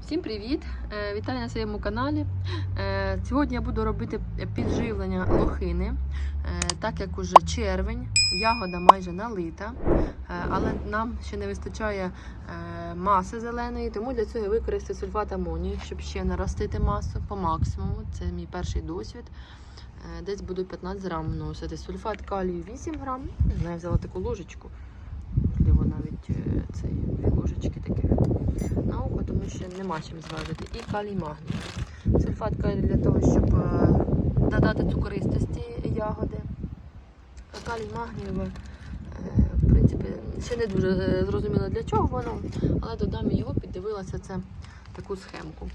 Всім привіт! Е, Вітаю на своєму каналі. Е, Сьогодні я буду робити підживлення лохини, Е, так як уже червень, ягода майже налита, але нам ще не вистачає маси зеленої, тому для цього я використаю сульфат амонію, щоб ще наростити масу по максимуму. Це мій перший досвід. Десь буду 15 грам вносити. Сульфат калію 8 грам. Не взяла таку ложечку. Навіть е, цей дві ложечки таких на тому що нема чим зважити. І калій магній. Сульфат калію для того, щоб е, додати цукористості ягоди. Калій магнієвий, е, в принципі, ще не дуже зрозуміло для чого воно, але додам його, піддивилася це таку схемку.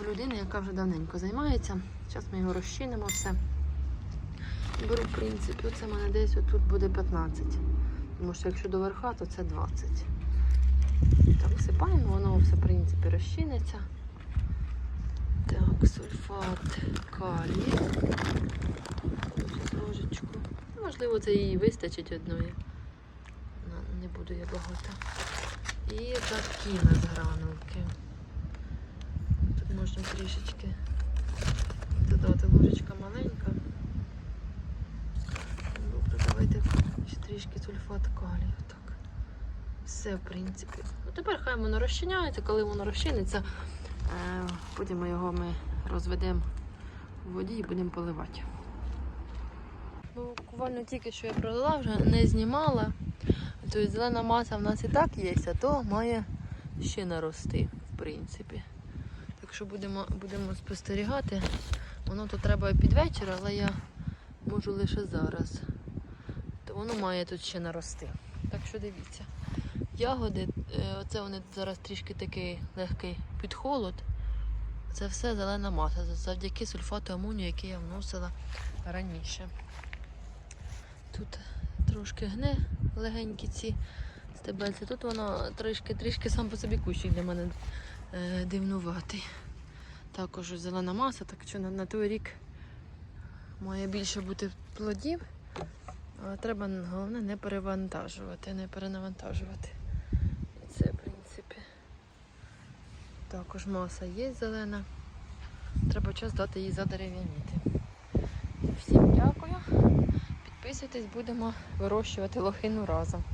В людини, яка вже давненько займається. Зараз ми його розчинимо все. Беру, в принципі, оце в мене десь отут буде 15. Тому що якщо до верха, то це 20. Так, всипаємо, воно все, в принципі, розчиниться. Так, сульфат калію. Ложечку. Можливо, це їй вистачить одної. Не буду я багато. І такі нас гранулки. Тут можна трішечки додати ложечка маленька. Добре, давайте ще трішки сульфат калію. Все, в принципі. Ну, тепер хай воно розчиняється, коли воно розчиниться, е, потім його ми розведемо в воді і будемо поливати. Ну, буквально тільки що я пролила, вже не знімала. Тобто зелена маса в нас і так є, а то має ще нарости, в принципі. Так що будемо, будемо спостерігати. Воно тут треба під вечір, але я можу лише зараз. Воно має тут ще нарости. Так що дивіться. Ягоди, е, оце вони зараз трішки такий легкий підхолод. Це все зелена маса завдяки сульфату амонію, який я вносила раніше. Тут трошки гне легенькі ці стебельці. Тут воно трішки, трішки сам по собі кущик для мене е, дивнуватий. Також зелена маса, так що на, на той рік має більше бути плодів. Але треба головне не перевантажувати, не перенавантажувати. І це, в принципі, також маса є зелена. Треба час дати їй задерев'яніти. Всім дякую. Підписуйтесь, будемо вирощувати лохину разом.